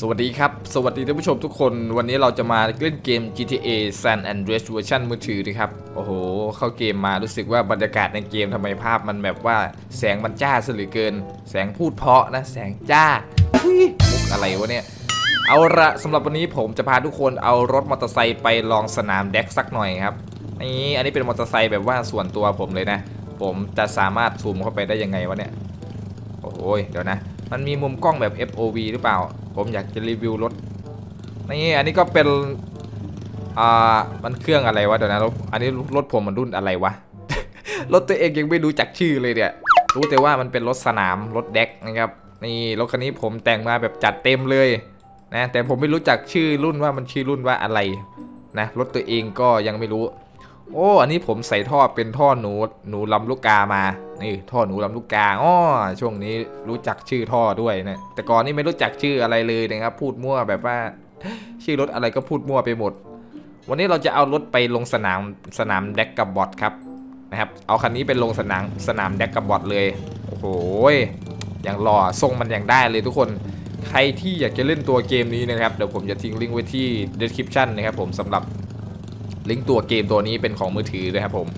สวัสดีครับ สวัสดีท่านผู้ชมทุกคน วันนี้เราจะมาเล่นเกม GTA San Andreas เวอร์ชันมือถือนะครับ โอ้โห เข้าเกมมารู้สึกว่าบรรยากาศในเกมทำไมภาพมันแบบว่าแสงมันจ้าซะเหลือเกิน แสงพูดเพาะนะ แสงจ้าอุ๊ยมุกอะไรวะเนี่ย เอาละสำหรับวันนี้ผมจะพาทุกคนเอารถมอเตอร์ไซค์ไปลองสนามแดกสักหน่อยครับ นี่อันนี้เป็นมอเตอร์ไซค์แบบว่าส่วนตัวผมเลยนะ ผมจะสามารถซูมเข้าไปได้ยังไงวะเนี่ย โอ้โห เดี๋ยวนะ มันมีมุมกล้องแบบ FOV หรือเปล่า ผมอยากจะรีวิวรถ นี่อันนี้ก็เป็น อ่า มันเครื่องอะไรวะเดี๋ยวนะรถอันนี้รถผมมันรุ่นอะไรวะ รถตัวเองยังไม่รู้จักชื่อเลยเนี่ย รู้แต่ว่ามันเป็นรถสนาม รถแดกนะครับ นี่รถคันนี้ผมแต่งมาแบบจัดเต็มเลยนะ แต่ผมไม่รู้จักชื่อรุ่นว่ามันชื่อรุ่นว่าอะไรนะ รถตัวเองก็ยังไม่รู้ โอ้ อันนี้ผมใส่ท่อเป็นท่อหนูหนูลำลูกกามา นี่ท่อหนูลำลูกกาอ้อช่วงนี้รู้จักชื่อท่อด้วยนะแต่ก่อนนี่ไม่รู้จักชื่ออะไรเลยนะครับพูดมั่วแบบว่า ชื่อรถอะไรก็พูดมั่วไปหมด วันนี้เราจะเอารถไปลงสนามสนามแดกกับบอทครับนะครับ เอาคันนี้ไปลงสนามสนามแดกกับบอทเลยโอ้โหอย่างหล่อทรงมันอย่างได้เลยทุกคนใครที่อยากจะเล่นตัวเกมนี้นะครับเดี๋ยวผมจะทิ้งลิงก์ไว้ที่ description นะครับผมสำหรับลิงก์ตัวเกมตัวนี้เป็นของมือถือนะครับผม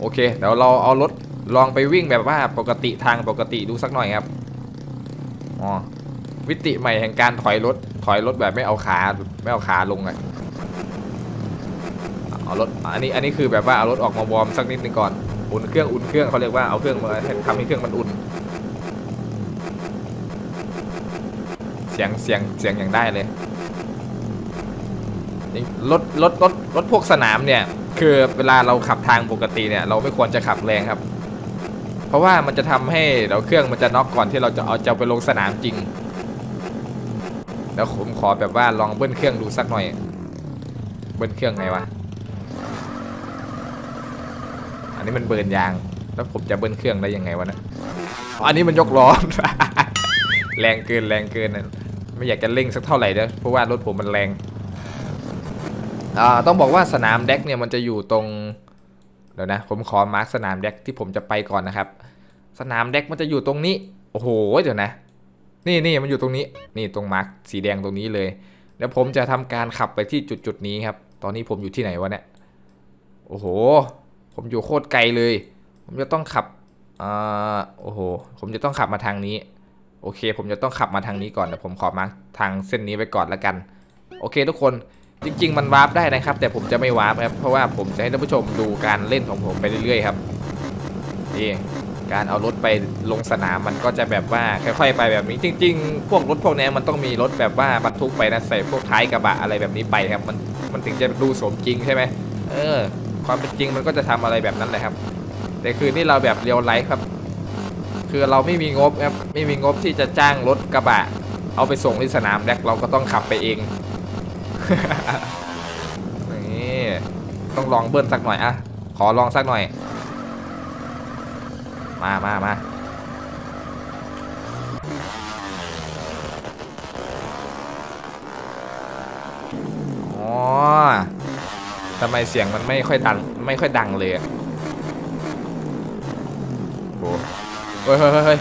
โอเคเดี๋ยวเราเอารถ ลองไปวิ่งแบบว่าปกติทางปกติดูสักหน่อยครับอ๋อวิติใหม่แห่งการถอยรถถอยรถแบบไม่เอาขาไม่เอาขาลงอะเอารถอันนี้อันนี้คือแบบว่าเอารถออกมาวอร์มสักนิดนึงก่อนอุ่นเครื่องอุ่นเครื่องเขาเรียกว่าเอาเครื่องมาทำให้เครื่องมันอุ่น เสียงเสียงเสียงอย่างได้เลยรถรถรถรถพวกสนามเนี่ย คือเวลาเราขับทางปกติเนี่ย เราไม่ควรจะขับแรงครับ เพราะว่ามันจะทำให้เราเครื่องมันจะน็อกก่อนที่เราจะเอาจะไปลงสนามจริง แล้วผมขอแบบว่าลองเบิ้ลเครื่องดูสักหน่อย เบิ้ลเครื่องไงวะ อันนี้มันเบิร์นยาง แล้วผมจะเบิ้ลเครื่องได้ยังไงวะเนะอ๋ออันนี้มันยกล้อ แรงเกินแรงเกินนะไม่อยากจะเร่งสักเท่าไหร่เด้อเพราะว่ารถผมมันแรงอ่าต้องบอกว่าสนามแดกเนี่ยมันจะอยู่ตรง ดี๋ยวนะ ผมขอมาร์คสนามแดกที่ผมจะไปก่อนนะครับ สนามแดกมันจะอยู่ตรงนี้ โอ้โห เดี๋ยวนะ นี่นี่มันอยู่ตรงนี้ นี่ตรงมาร์คสีแดงตรงนี้เลย แล้วผมจะทำการขับไปที่จุดจุดนี้ครับ ตอนนี้ผมอยู่ที่ไหนวะเนี่ย โอ้โห ผมอยู่โคตรไกลเลย ผมจะต้องขับอ่าโอ้โห ผมจะต้องขับมาทางนี้ โอเค ผมจะต้องขับมาทางนี้ก่อนเดี๋ยวผมขอมาร์คทางเส้นนี้ไว้ก่อนละกัน โอเคทุกคน จริง ๆ มันวาร์ปได้นะครับ แต่ผมจะไม่วาร์ปครับ เพราะว่าผมจะให้ท่านผู้ชมดูการเล่นของผมไปเรื่อยๆครับนี่การเอารถไปลงสนามมันก็จะแบบว่าค่อยๆไปแบบนี้จริง ๆ พวกรถพวกนี้มันต้องมีรถแบบว่าบรรทุกไปนะใส่พวกท้ายกระบะอะไรแบบนี้ไปครับ มันมันถึงจะดูสมจริงใช่ไหมเออ ความเป็นจริงมันก็จะทำอะไรแบบนั้นแหละครับ แต่คือนี่เราแบบเรียวไลฟ์ครับ คือเราไม่มีงบครับไม่มีงบที่จะจ้างรถกระบะ เอาไปส่งที่สนามแดกเราก็ต้องขับไปเอง นี่ต้องลองเบิ้ลสักหน่อยอะขอลองสักหน่อย มามามาอ๋อทำไมเสียงมันไม่ค่อยดังไม่ค่อยดังเลยอะโอ้เฮ้ยเฮ้ยเฮ้ยเฮ้ย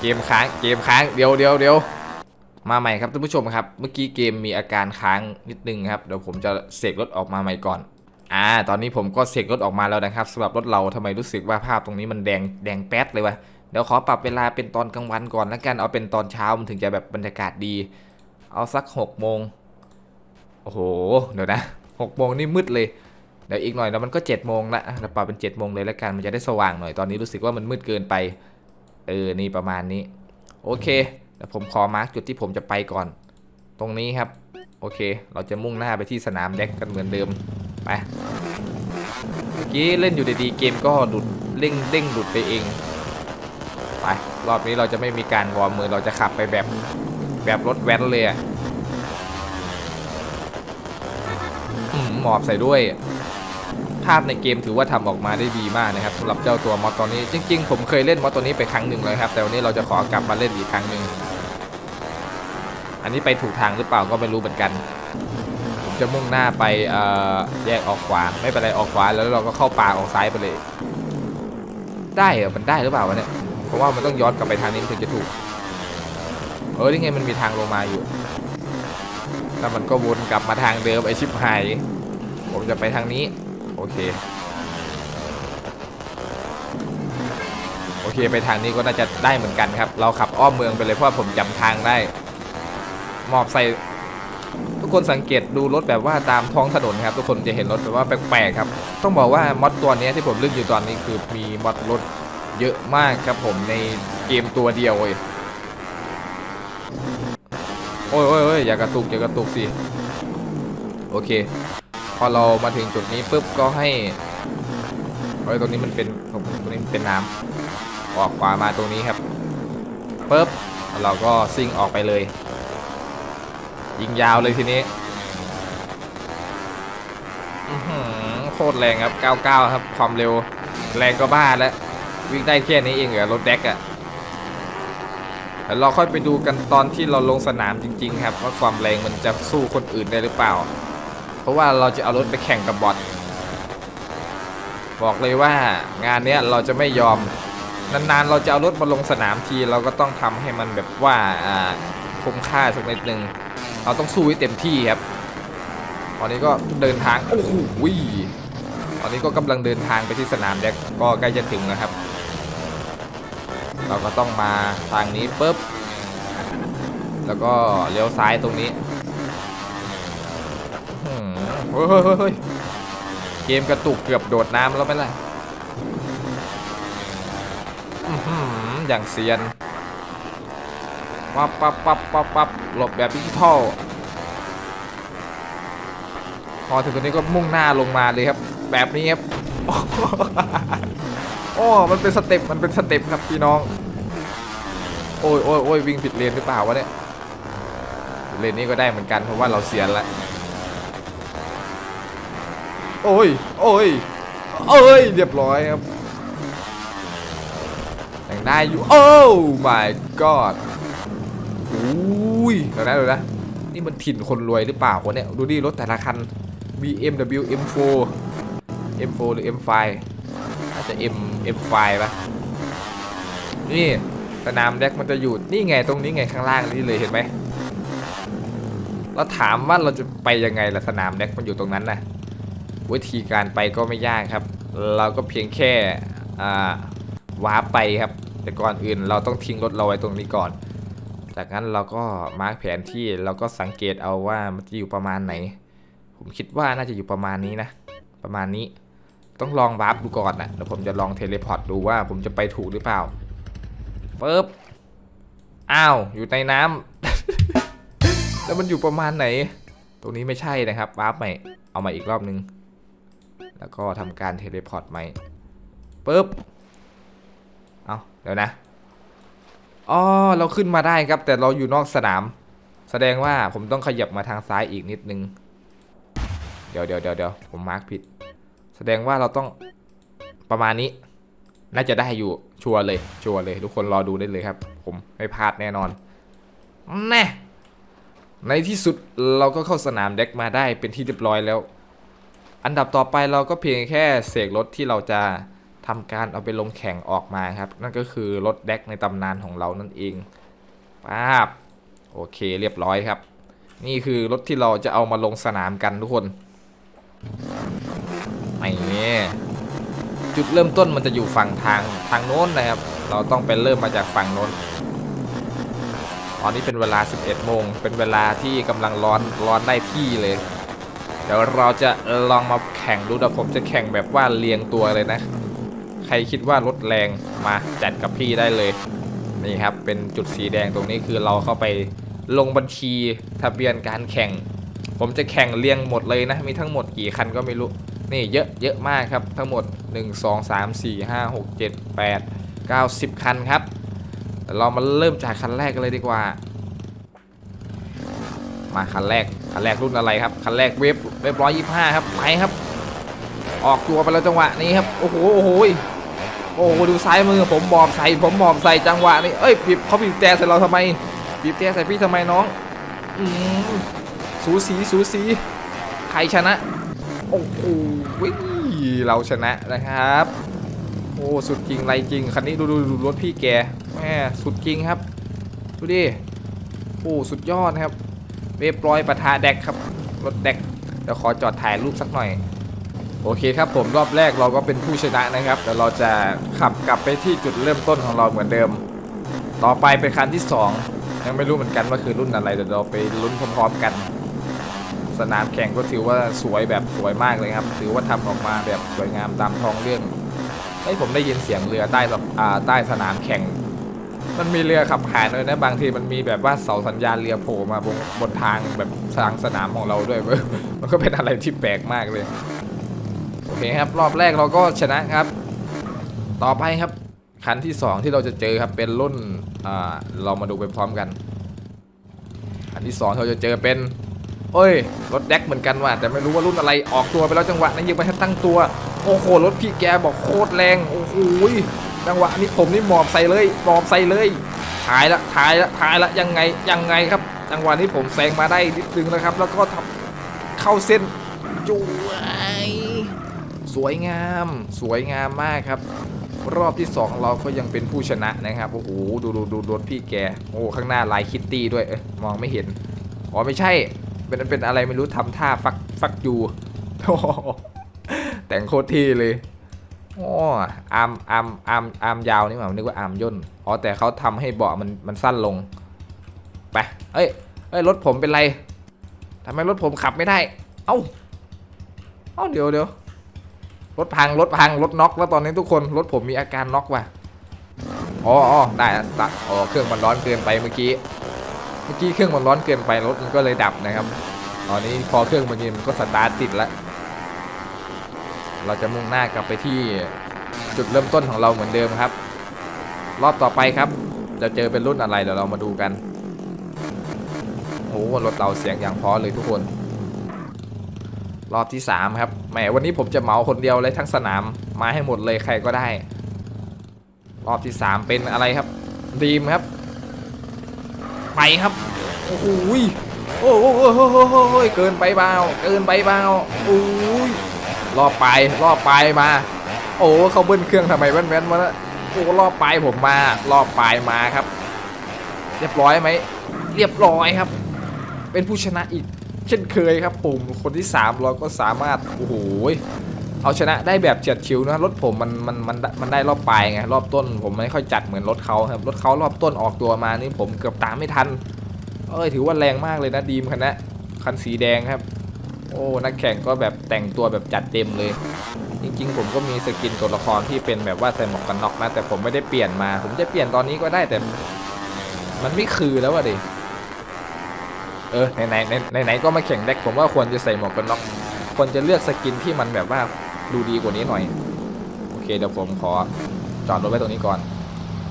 เกมค้างเกมค้างเดี๋ยวเดี๋ยวเดี๋ยว มาใหม่ครับท่านผู้ชมครับ เมื่อกี้เกมมีอาการค้างนิดนึงครับ เดี๋ยวผมจะเสกรถออกมาใหม่ก่อน อ่า ตอนนี้ผมก็เสกรถออกมาแล้วนะครับสำหรับรถเราทำไมรู้สึกว่าภาพตรงนี้มันแดงแดงแป๊ดเลยวะ เดี๋ยวขอปรับเวลาเป็นตอนกลางวันก่อนแล้วกัน เอาเป็นตอนเช้ามันถึงจะแบบบรรยากาศดี เอาสักหกโมง โอ้โห เดี๋ยวนะหกโมงนี่มืดเลย เดี๋ยวอีกหน่อยแล้วมันก็เจ็ดโมงละเราปรับเป็นเจ็ดโมงเลยแล้วกัน มันจะได้สว่างหน่อย ตอนนี้รู้สึกว่ามันมืดเกินไป เออ นี่ประมาณนี้ โอเค เดี๋ยวผมขอมาร์กจุดที่ผมจะไปก่อน ตรงนี้ครับ โอเค เราจะมุ่งหน้าไปที่สนามแดกกันเหมือนเดิม ไป เมื่อกี้เล่นอยู่ดีๆเกมก็ดุดเร่งเด้งดุดไปเอง ไป รอบนี้เราจะไม่มีการวอร์มมือ เราจะขับไปแบบแบบรถแว้นเลยฮืมหมอบใส่ด้วยาพในเกมถือว่าทำออกมาได้ดีมากนะครับสำหรับเจ้าตัวมอดตัวนี้จริง ๆ ผมเคยเล่นมอดตัวนี้ไปครั้งหนึ่งเลยครับ แต่วันนี้เราจะขอกลับมาเล่นอีกครั้งหนึ่งอันนี้ไปถูกทางหรือเปล่าก็ไม่รู้เหมือนกันผมจะมุ่งหน้าไปแยกออกขวาไม่เป็นไรออกขวาแล้วเราก็เข้าป่าออกซ้ายไปเลย ได้เหรอมันได้หรือเปล่าวะเนี่ยเพราะว่ามันต้องย้อนกลับไปทางนี้ถึงจะถูกเออนี่ไงมันมีทางลงมาอยู่แล้วมันก็วนกลับมาทางเดิมไอชิปหายผมจะไปทางนี้ โอเค โอเคไปทางนี้ก็น่าจะได้เหมือนกันครับ เราขับอ้อมเมืองไปเลยเพราะผมจำทางได้หมอบใส่ทุกคนสังเกตดูรถแบบว่าตามท้องถนนครับ ทุกคนจะเห็นรถแบบว่าแปลกๆครับ ต้องบอกว่ามอดตัวนี้ที่ผมเล่นอยู่ตอนนี้คือมีมอดรถเยอะมากครับผมในเกมตัวเดียวเลยโอ้ยโอ้ยโอ้ยอย่ากระตุกอย่ากระตุกสิ โอเค อเรามาถึงจุดนี้ปุ๊บก็ให้เฮ้ยตรงนี้มันเป็นตรงนี้มันเป็นน้ำออกขวามาตรงนี้ครับปุ๊บเราก็ซิ่งออกไปเลย ยิงยาวเลยทีนี้อือหือโคตรแรงครับ 99 ครับ ความเร็ว แรงก็บ้าแล้ว วิ่งได้แค่นี้เองเหรอรถแดกอะแล้วเราค่อยไปดูกันตอนที่เราลงสนามจริง ๆ ครับ ว่าความแรงมันจะสู้คนอื่นได้หรือเปล่า ราะว่าเราจะเอารถไปแข่งกับบอทบอกเลยว่างานเนี้ยเราจะไม่ยอมนานๆ เราจะเอารถมาลงสนามทีเราก็ต้องทำให้มันแบบว่าอ่าคุ้มค่าสักนิดนึงเราต้องสู้ให้เต็มที่ครับตอนนี้ก็เดินทางโอ้โหตอนนี้ก็กำลังเดินทางไปที่สนามแดกก็ใกล้จะถึงนะครับ เราก็ต้องมาทางนี้ปุ๊บแล้วก็เลี้ยวซ้ายตรงนี้ เฮ้ยเฮ้ยเกมกระตุกเกือบโดดน้ำแล้วไหมล่ะอื้อย่างเซียนปับปับปับปับปับหลบแบบดิจิทัลพอถึงตรงนี้ก็มุ่งหน้าลงมาเลยครับ แบบนี้ครับโอ้ มันเป็นสเต็ป มันเป็นสเต็ปครับพี่น้อง โอ้ยโอ้ยโอ้ยวิ่งผิดเลนหรือเปล่าวะเนี่ย เลนนี้ก็ได้เหมือนกันเพราะว่าเราเสียนละ โอ้ย โอ้ย โอ้ย เรียบร้อยครับยังได้อยู่ โอ้ my god อุ้ยเดี๋ยวนะเดี๋ยวนะนี่มันถิ่นคนรวยหรือเปล่าวะเนี่ย ดูดิรถแต่ละคัน BMW M4 M4 หรือ M5 อาจจะ M M5 ปะนี่สนามแดกมันจะอยู่นี่ไงตรงนี้ไงข้างล่างนี่เลยเห็นไหมเราถามว่าเราจะไปยังไงล่ะสนามแดกมันอยู่ตรงนั้นนะ วิธีการไปก็ไม่ยากครับ เราก็เพียงแค่อ่าวาร์ปไปครับ แต่ก่อนอื่นเราต้องทิ้งรถเราไว้ตรงนี้ก่อน จากนั้นเราก็มาร์กแผนที่เราก็สังเกตเอาว่ามันจะอยู่ประมาณไหน ผมคิดว่าน่าจะอยู่ประมาณนี้นะ ประมาณนี้ต้องลองวาร์ปดูก่อนนะเดี๋ยวผมจะลองเทเลพอร์ตดูว่าผมจะไปถูกหรือเปล่าปึ๊บอ้าวอยู่ในน้ำแล้วมันอยู่ประมาณไหน ตรงนี้ไม่ใช่นะครับวาร์ปใหม่เอามาอีกรอบนึง แล้วก็ทำการเทเลพอร์ตใหมปึ๊บ เอาเดี๋ยวนะ อ๋อ เราขึ้นมาได้ครับ แต่เราอยู่นอกสนาม แสดงว่าผมต้องขยับมาทางซ้ายอีกนิดนึง เดี๋ยวเดี๋ยวเดี๋ยวเดี๋ยวผมมาร์กผิด แสดงว่าเราต้องประมาณนี้ น่าจะได้อยู่ชัวร์เลย ชัวร์เลย ทุกคนรอดูได้เลยครับ ผมไม่พลาดแน่นอน แน่ ในที่สุดเราก็เข้าสนามเด็กมาได้เป็นที่เรียบร้อยแล้ว อันดับต่อไปเราก็เพียงแค่เสกรถที่เราจะทำการเอาไปลงแข่งออกมาครับ นั่นก็คือรถแดกในตำนานของเรานั่นเองป้าบโอเคเรียบร้อยครับ นี่คือรถที่เราจะเอามาลงสนามกันทุกคนไม่จุดเริ่มต้นมันจะอยู่ฝั่งทางทางโน้นนะครับ เราต้องไปเริ่มมาจากฝั่งโน้น ตอนนี้เป็นเวลา 11โมงเป็นเวลาที่กำลังร้อนร้อนได้ที่เลย ดี๋ยวเราจะลองมาแข่งดูเดี๋ยวผมจะแข่งแบบว่าเรียงตัวเลยนะ ใครคิดว่ารถแรงมาจัดกับพี่ได้เลยนี่ครับเป็นจุดสีแดงตรงนี้คือเราเข้าไปลงบัญชีทะเบียนการแข่ง ผมจะแข่งเรียงหมดเลยนะ มีทั้งหมดกี่คันก็ไม่รู้นี่เยอะเยอะมากครับทั้งหมด 1 2 3 4 5 6 7 8 9 10 คันครับเดี๋ยวเรามาเริ่มจากคันแรกกันเลยดีกว่า มาคันแรกคันแรกรุ่นอะไรครับคันแรกเวฟเวฟร้อยยี่ห้าครับไปครับ ออกตัวไปแล้วจังหวะนี้ครับโอ้โหโอ้โหโอ้โหดูซ้ายมือผมหมอบใส่ผมหมอบใส่จังหวะนี้เอ้ยบีบเขาบีบแต่ใส่เราทำไมบีบแต่ใส่พี่ทำไมน้องอืมสูสีสูสีใครชนะโอ้โหเราชนะนะครับโอ้สุดจริงไรจริงคันนี้ดูดูดูรถพี่แกแม่สุดจริงครับดูดิโอ้สุดยอดครับ เรียบร้อยปะทะแดกครับรถแดกเดี๋ยวขอจอดถ่ายรูปสักหน่อย โอเคครับผมรอบแรกเราก็เป็นผู้ชนะนะครับเดี๋ยวเราจะขับกลับไปที่จุดเริ่มต้นของเราเหมือนเดิม ต่อไปเป็นคันที่สองยังไม่รู้เหมือนกันว่าคือรุ่นอะไรเดี๋ยวเราไปลุ้นพร้อมๆกัน สนามแข่งก็ถือว่าสวยแบบสวยมากเลยครับ ถือว่าทำออกมาแบบสวยงามตามท้องเรื่องไอ้ยผมได้ยินเสียงเรือใต้สะอ่าใต้สนามแข่ง มันมีเรือขับผ่านด้วยนะ บางทีมันมีแบบว่าเสาสัญญาณเรือโผล่มาบนบนทางแบบทางสนามของเราด้วยมันก็เป็นอะไรที่แปลกมากเลย โอเคครับ รอบแรกเราก็ชนะครับ ต่อไปครับคันที่ 2 ที่เราจะเจอครับเป็นรุ่นอ่าเรามาดูไปพร้อมกันคันที่2เราจะเจอเป็นเอ้ยรถแดกเหมือนกันว่ะแต่ไม่รู้ว่ารุ่นอะไรออกตัวไปแล้วจังหวะนั้นยังไม่ทันตั้งตัว โอ้โหรถพี่แกบอกโคตรแรงโอ้โห จังหวะนี้ผมนี่หมอบใส่เลยหมอบใส่เลยถ่ายละถ่ายละถ่ายละยังไงยังไงครับ จังหวะนี้ผมแซงมาได้นิดนึงนะครับ แล้วก็ทำเข้าเส้นจุ๊ยสวยงาม สวยงามมากครับ รอบที่ 2 เราก็ยังเป็นผู้ชนะนะครับโอ้โหดูดูดูรถพี่แกโอ้ข้างหน้าลายคิตตี้ด้วยเอ้ยมองไม่เห็นอ๋อไม่ใช่เป็นเป็นอะไรไม่รู้ทำท่าฟักฟักยูโอ้โหแต่งโคตรที่เลย อ้อาร์มอาร์มอาร์มอาร์มยาวนี่หว่านึกว่าอาร์มย่นอ๋อแต่เขาทำให้เบาะมันมันสั้นลงไปเอ้ยเอ้ยรถผมเป็นไรทำไมรถผมขับไม่ได้ เอ้าเอ้าเดี๋ยวเดี๋ยวรถพังรถพังรถน็อกแล้วตอนนี้ทุกคนรถผมมีอาการน็อกว่ะอ๋ออ๋อได้ตัดอ๋อเครื่องมันร้อนเกินไปเมื่อกี้เมื่อกี้เครื่องมันร้อนเกินไปรถมันก็เลยดับนะครับ ตอนนี้พอเครื่องมันเย็นมันก็สตาร์ทติดแล้ว เราจะมุ่งหน้ากลับไปที่จุดเริ่มต้นของเราเหมือนเดิมครับ รอบต่อไปครับ จะเจอเป็นรุ่นอะไรเดี๋ยวเรามาดูกันโอ้โหรถเราเสียงอย่างเพอเลยทุกคน รอบที่ 3 ครับแหมวันนี้ผมจะเหมาคนเดียวเลยทั้งสนามมาให้หมดเลยใครก็ได้ รอบที่ 3 เป็นอะไรครับดีมครับ ไปครับโอ้โหยโอ้โหโอ้โหโอ้โหโอ้โหเกินไปเบาเกินไปเบาโอ้ย รอบปลายรอบปลายมา โอ้เขาเบิ้ลเครื่องทำไมแว้นๆมาล้วโอ้รอบปลายผมมารอบปลายมาครับ เรียบร้อยไหมเรียบร้อยครับ เป็นผู้ชนะอีกเช่นเคยครับผมคนที่ 3 เราก็สามารถโอ้โหเอาชนะได้แบบเฉียดฉิวนะรถผมมันมันมันมันได้รอบปลายไงรอบต้น ผมไม่ค่อยจัดเหมือนรถเขาครับรถเขารอบต้นออกตัวมานี่ผมเกือบตามไม่ทัน เอ้ยถือว่าแรงมากเลยนะดีมคันนะคันสีแดงครับ โอ้นักแข่งก็แบบแต่งตัวแบบจัดเต็มเลย จริงๆ ผมก็มีสกินตัวละครที่เป็นแบบว่าใส่หมวกกันน็อกนะแต่ผมไม่ได้เปลี่ยนมา ผมจะเปลี่ยนตอนนี้ก็ได้แต่ มันไม่คือแล้วอะดิเออไหนไหนไหนไหนก็มาแข่งแดกผมว่าควรจะใส่หมวกกันน็อกควรจะเลือกสกินที่มันแบบว่าดูดีกว่านี้หน่อยโอเคเดี๋ยวผมขอจอดรถไว้ตรงนี้ก่อน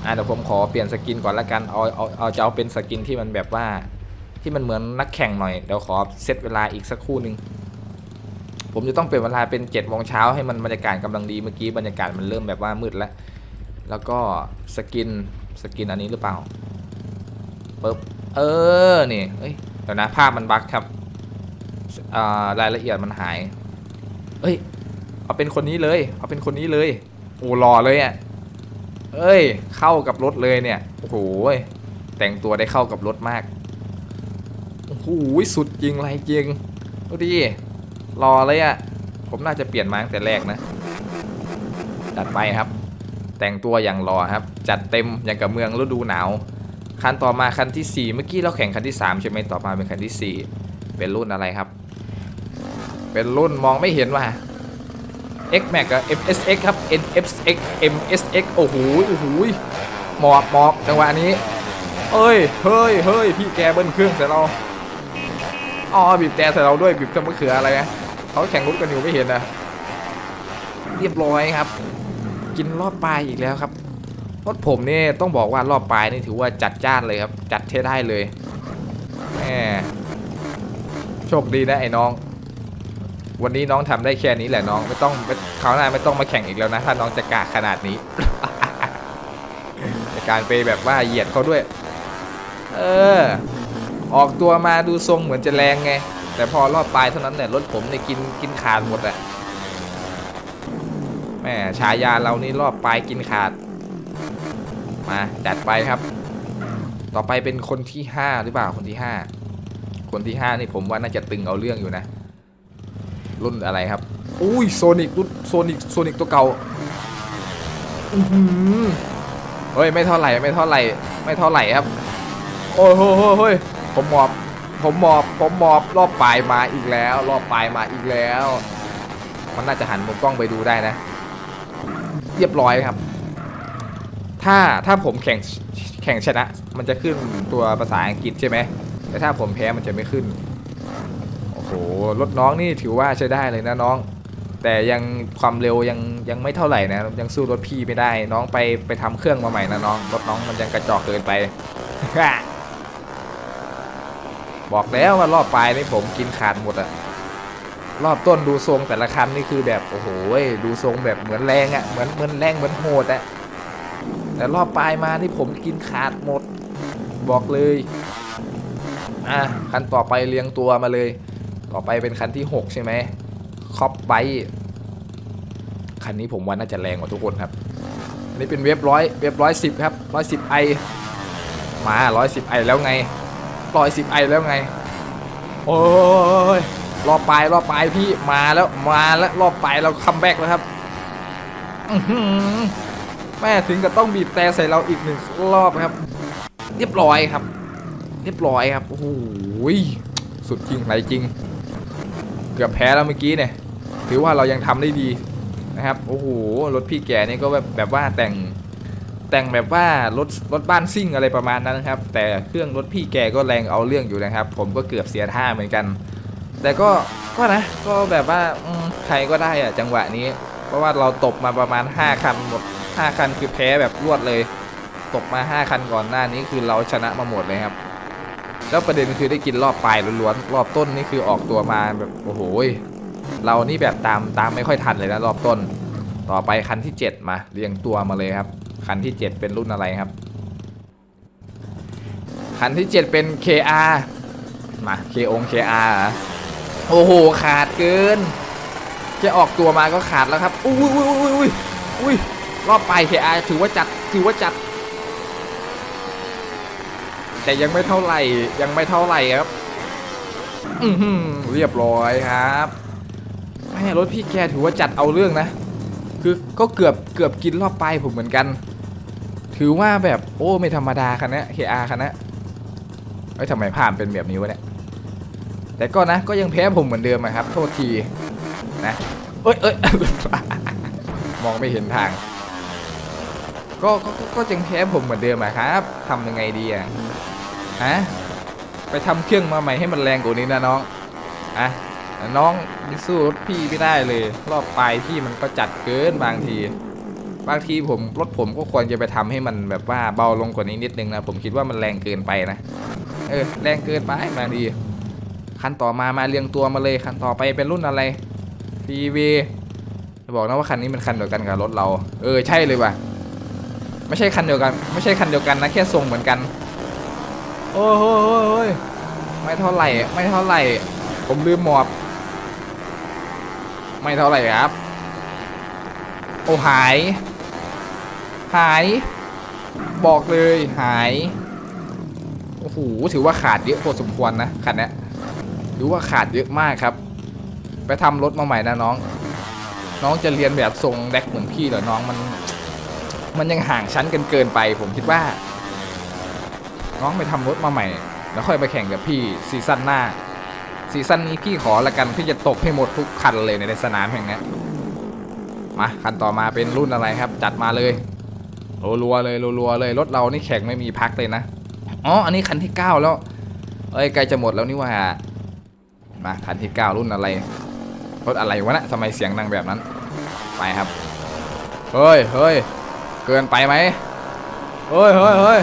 อ่าเดี๋ยวผมขอเปลี่ยนสกินก่อนละกันเอาเอาเอาจะเอาเป็นสกินที่มันแบบว่า ที่มันเหมือนนักแข่งหน่อยเดี๋ยวขอเซตเวลาอีกสักครู่หนึ่งผมจะต้องเปลี่ยนเวลาเป็น7จ็ดโมงเช้าให้มันบรรยากาศกำลังดีเมื่อกี้บรรยากาศมันเริ่มแบบว่ามืดแล้ว แล้วก็สกินสกินอันนี้หรือเปล่าปึ๊บเออนี่เอ้ยเดี๋ยวนะภาพมันบั๊กครับรายละเอียดมันหายเอ้ยเอาเป็นคนนี้เลยเอาเป็นคนนี้เลยโอ้หล่อเลยอะเอ้ยเข้ากับรถเลยเนี่ยโอ้โหยแต่งตัวได้เข้ากับรถมาก โอ้โหสุดจริงไรจริงดูดิรอเลยอะ ผมน่าจะเปลี่ยนมาตั้งแต่แรกนะจัดไปครับ แต่งตัวอย่างรอครับ จัดเต็มอย่างกับเมืองฤดูหนาว คันต่อมาคันที่ 4 เมื่อกี้เราแข่งคันที่ 3 ใช่ไหมต่อมาเป็นคันที่ 4 เป็นรุ่นอะไรครับ เป็นรุ่นมองไม่เห็นว่า X Max กับ MSX ครับ NFX MSX โอ้โหโอ้โหหมอบหมอบจังหวะนี้ เอ้ย เฮ้ยเฮ้ยพี่แกเบิ้ลเครื่องใส่เรา อ๋อบีบแต่ใส่เราด้วยบีบทำมะเขืออะไรนะเขาแข่งรถกันอยู่ไม่เห็นนะเรียบร้อยครับ กินรอบปลายอีกแล้วครับรถผมนี่ต้องบอกว่ารอบปลายนี่ถือว่าจัดจ้านเลยครับ จัดเท่ได้เลยแหมโชคดีนะไอ้น้อง วันนี้น้องทำได้แค่นี้แหละน้องไม่ต้องไม่คราหน้าไม่ต้องมาแข่งอีกแล้วนะ ถ้าน้องจะกาขนาดนี้ในการไปแบบว่าเหยียดเขาด้วย เออ ออกตัวมาดูทรงเหมือนจะแรงไง แต่พอรอบปลายเท่านั้นเนี่ยรถผมเนี่ยกินกินขาดหมดอะแม่ฉายาเรานี่รอบปลายกินขาด มาจัดไปครับ ต่อไปเป็นคนที่5หรือเปล่าคนที่5คนที่ห้านี่ผมว่าน่าจะตึงเอาเรื่องอยู่นะ รุ่นอะไรครับอุ้ยโซนิกรุ่นโซนิกโซนิกตัวเก่าอือหือเฮ้ยไม่เท่าไหร่ไม่เท่าไหร่ไม่เท่าไหร่ครับ โอ้ยเฮ้ยเฮ้ยเฮ้ย ผมหมอบ ผมหมอบ ผมหมอบรอบปลายมาอีกแล้ว รอบปลายมาอีกแล้ว มันน่าจะหันมุมกล้องไปดูได้นะ เรียบร้อยครับ ถ้าถ้าผมแข่งแข่งชนะ มันจะขึ้นตัวภาษาอังกฤษใช่ไหม แต่ถ้าผมแพ้มันจะไม่ขึ้น โอ้โห รถน้องนี่ถือว่าใช้ได้เลยนะน้อง แต่ยังความเร็วยังยังไม่เท่าไหร่นะ ยังสู้รถพี่ไม่ได้ น้องไปไปทำเครื่องมาใหม่นะน้อง รถน้องมันยังกระจอกเกินไป บอกแล้วว่ารอบปลายนี่ผมกินขาดหมดอะรอบต้นดูทรงแต่ละคันนี่คือแบบโอ้โหดูทรงแบบเหมือนแรงอะเหมือนเหมือนแรงเหมือนโหดอะแต่รอบปลายมานี่ผมกินขาดหมด บอกเลยอะคันต่อไปเรียงตัวมาเลย ต่อไปเป็นคันที่ 6 ใช่ไหมคอปไบคันนี้ผมว่าน่าจะแรงกว่าทุกคนครับอันนี้เป็นเว็บร้อยเว็บร้อยสิบครับร้อยสิบไอมาร้อยสิบไอแล้วไง ร้อยสิบไอแล้วไง โอ้ยรอบปลายรอบปลายพี่มาแล้วมาแล้วรอบปลายเราคัมแบ็กแล้วครับแม่ถึงกับต้องบีบแต่ใส่เราอีกหนึ่งรอบครับ เรียบร้อยครับ เรียบร้อยครับโอ้โหสุดจริงไหลจริง เกือบแพ้แล้วเมื่อกี้เนี่ยถือว่าเรายังทำได้ดีนะครับโอ้โหรถพี่แก่นี่ก็แบบแบบว่าแต่ง แต่งแบบว่ารถรถบ้านซิ่งอะไรประมาณนั้นนะครับ แต่เครื่องรถพี่แกก็แรงเอาเรื่องอยู่นะครับ ผมก็เกือบเสียท่าเหมือนกัน แต่ก็ก็นะก็แบบว่าใครก็ได้อะจังหวะนี้ เพราะว่าเราตบมาประมาณ 5 คันหมด 5 คันคือแพ้แบบรวดเลยตกมา 5 คันก่อนหน้านี้คือเราชนะมาหมดเลยครับแล้วประเด็นคือได้กินรอบปลายล้วนๆรอบต้นนี่คือออกตัวมาแบบโอ้โหเรานี่แบบตามตามไม่ค่อยทันเลยนะรอบต้น ต่อไปคันที่ 7 มาเรียงตัวมาเลยครับ คันที่ 7 เป็นรุ่นอะไรครับ คันที่ 7 เป็น KR มา K อง KR เหรอโอ้โห ขาดเกินแค่ออกตัวมาก็ขาดแล้วครับ อุ้ยอุ้ยอุ้ยอุ้ยอุ้ยรอบไป KR ถือว่าจัด ถือว่าจัด แต่ยังไม่เท่าไหร่ ยังไม่เท่าไหร่ครับ อือหือเรียบร้อยครับแม่รถพี่แกถือว่าจัดเอาเรื่องนะ คือก็เกือบเกือบกินรอบไปผมเหมือนกัน ถือว่าแบบโอ้ไม่ธรรมดาคันนี้ KR คันนี้เอ้ยทำไมภาพเป็นแบบนี้วะเนี่ย แต่ก็นะก็ยังแพ้ผมเหมือนเดิมอะครับ โทษทีนะเอ้ยเอ้ยมองไม่เห็นทาง ก็ก็ก็ยังแพ้ผมเหมือนเดิมอะครับทำยังไงดีอะฮะไปทำเครื่องมาใหม่ให้มันแรงกว่านี้นะน้องอะน้องสู้รถพี่ไม่ได้เลย รอบปลายพี่มันก็จัดเกินบางที บางทีผมรถผมก็ควรจะไปทำให้มันแบบว่าเบาลงกว่านี้นิดนึงนะผมคิดว่ามันแรงเกินไปนะเออแรงเกินไปบางทีคันต่อมามาเรียงตัวมาเลยคันต่อไปเป็นรุ่นอะไร CV จะบอกนะว่าคันนี้เป็นคันเดียวกันกับรถเรา เออใช่เลยว่ะไม่ใช่คันเดียวกัน ไม่ใช่คันเดียวกันนะแค่ทรงเหมือนกัน โอ้โหโอ้โหโอ้ยไม่เท่าไหร่ ไม่เท่าไหร่ ผมลืมหมอบ ไม่เท่าไหร่ครับ โอ้หาย หาย บอกเลยหาย โอ้โห ถือว่าขาดเยอะพอสมควรนะคันเนี้ยถือว่าขาดเยอะมากครับ ไปทำรถมาใหม่นะน้อง น้องจะเรียนแบบทรงแดกเหมือนพี่เหรอน้องมัน มันยังห่างชั้นกันเกินไป ผมคิดว่า น้องไปทำรถมาใหม่ แล้วค่อยไปแข่งกับพี่ซีซั่นหน้าซีซั่นนี้พี่ขอละกันพี่จะตบให้หมดทุกคันเลยในสนามแห่งนี้มาคันต่อมาเป็นรุ่นอะไรครับ จัดมาเลย รัวๆเลยรัวๆเลยรถเรานี่แข่งไม่มีพักเลยนะอ๋ออันนี้คันที่ 9 แล้วเอ้ยใกล้จะหมดแล้วนี่ว่ามาคันที่ 9 รุ่นอะไรรถอะไรวะนะทำไมเสียงดังแบบนั้นไปครับเฮ้ยเฮ้ยเกินไปไหมเฮ้ยเฮ้ยเฮ้ย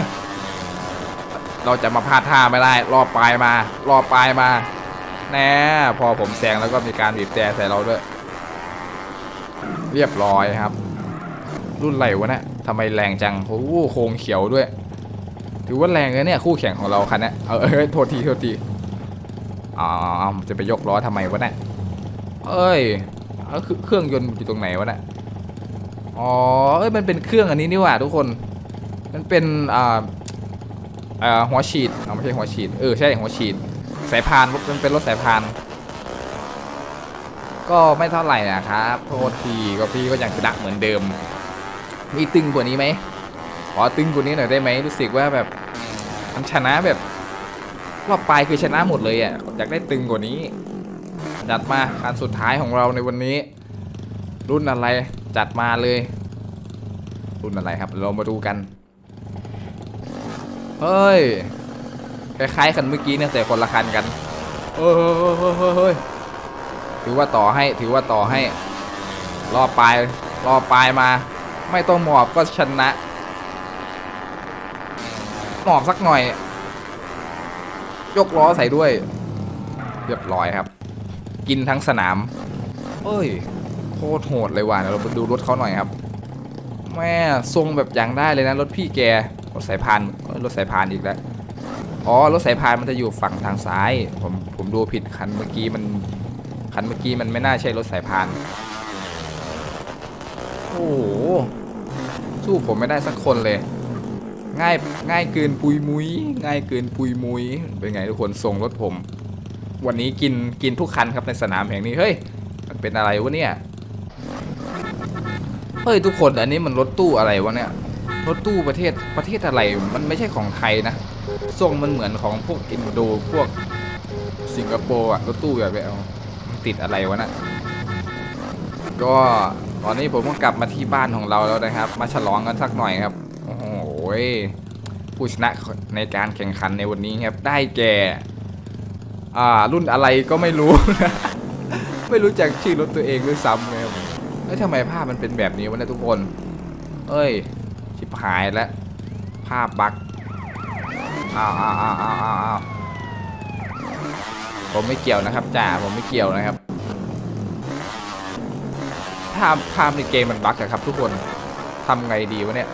เราจะมาพลาดท่าไม่ได้รอบปลายมารอบปลายมาแน่พอผมแซงแล้วก็มีการบีบแต่ใส่เราด้วย เรียบร้อยครับ รุ่นอะไรวะเนะี่ย ทำไมแรงจังโอ้โหโครงเขียวด้วย ถือว่าแรงเลยเนี่ยคู่แข่งของเราคันนี้เออเอ้ยโทษทีโทษทีอ๋อจะไปยกล้อทำไมวะเนี่ยเอ้ยเอาคือเครื่องยนต์อยู่ตรงไหนวะเนี่ยอ๋อเอ้ยมันเป็นเครื่องอันนี้นี่หว่าทุกคน มันเป็นอ่าอ่าหัวฉีดเอาไม่ใช่หัวฉีดเออใช่หัวฉีดสายพานมันเป็นรถสายพานก็ไม่เท่าไหร่นะครับโทษทีก็พี่ก็ยังชนะเหมือนเดิม มีตึงกว่านี้ไหมขอตึงกว่านี้หน่อยได้ไหมรู้สึกว่าแบบมันชนะแบบว่าปลายคือชนะหมดเลยอะอยากได้ตึงกว่านี้จัดมาการสุดท้ายของเราในวันนี้ รุ่นอะไรจัดมาเลย รุ่นอะไรครับเรามาดูกันเฮ้ยคล้ายๆกันเมื่อกี้เนี่ยแต่คนละคันกันเฮ้ยเฮ้ยเฮ้ยเฮ้ยถือว่าต่อให้ถือว่าต่อให้รอปลายรอปลายมา ไม่ต้องหมอบก็ชนะ หมอบสักหน่อย ยกล้อใส่ด้วย เรียบร้อยครับ กินทั้งสนาม เอ้ยโคตรโหดเลยว่ะเราไปดูรถเขาหน่อยครับแม่ทรงแบบอย่างได้เลยนะรถพี่แกรถสายพานรถสายพานอีกแล้วอ๋อรถสายพานมันจะอยู่ฝั่งทางซ้าย ผมผมดูผิดคันเมื่อกี้มันคันเมื่อกี้มันไม่น่าใช่รถสายพาน โอ้โห สู้ผมไม่ได้สักคนเลย ง่ายง่ายเกินปุยมุยง่ายเกินปุยมุยเป็นไงทุกคนส่งรถผม วันนี้กินกินทุกคันครับในสนามแห่งนี้เฮ้ยมันเป็นอะไรวะเนี่ยเฮ้ยทุกคนอันนี้มันรถตู้อะไรวะเนี่ยรถตู้ประเทศประเทศอะไรมันไม่ใช่ของไทยนะทรงมันเหมือนของพวกอินโดพวกสิงคโปร์อะรถตู้แบบเอาติดอะไรวะนะก็ ตอนนี้ผมก็กลับมาที่บ้านของเราแล้วนะครับ มาฉลองกันสักหน่อยครับ โอ้โหผู้ชนะในการแข่งขันในวันนี้ครับ ได้แก่ อ่า รุ่นอะไรก็ไม่รู้ ไม่รู้จักชื่อรถตัวเองด้วยซ้ำเลยครับเอ้ยทำไมภาพมันเป็นแบบนี้วะเนี่ยทุกคน เอ้ย ชิบหายแล้ว ภาพบั๊กอ้าวอ้าวอ้าวอ้าวอ้าวอ้าวผมไม่เกี่ยวนะครับจ่าผมไม่เกี่ยวนะครับ ภาพภาพในเกมมันบั๊กอะครับทุกคนทำไงดีวะเนี่ย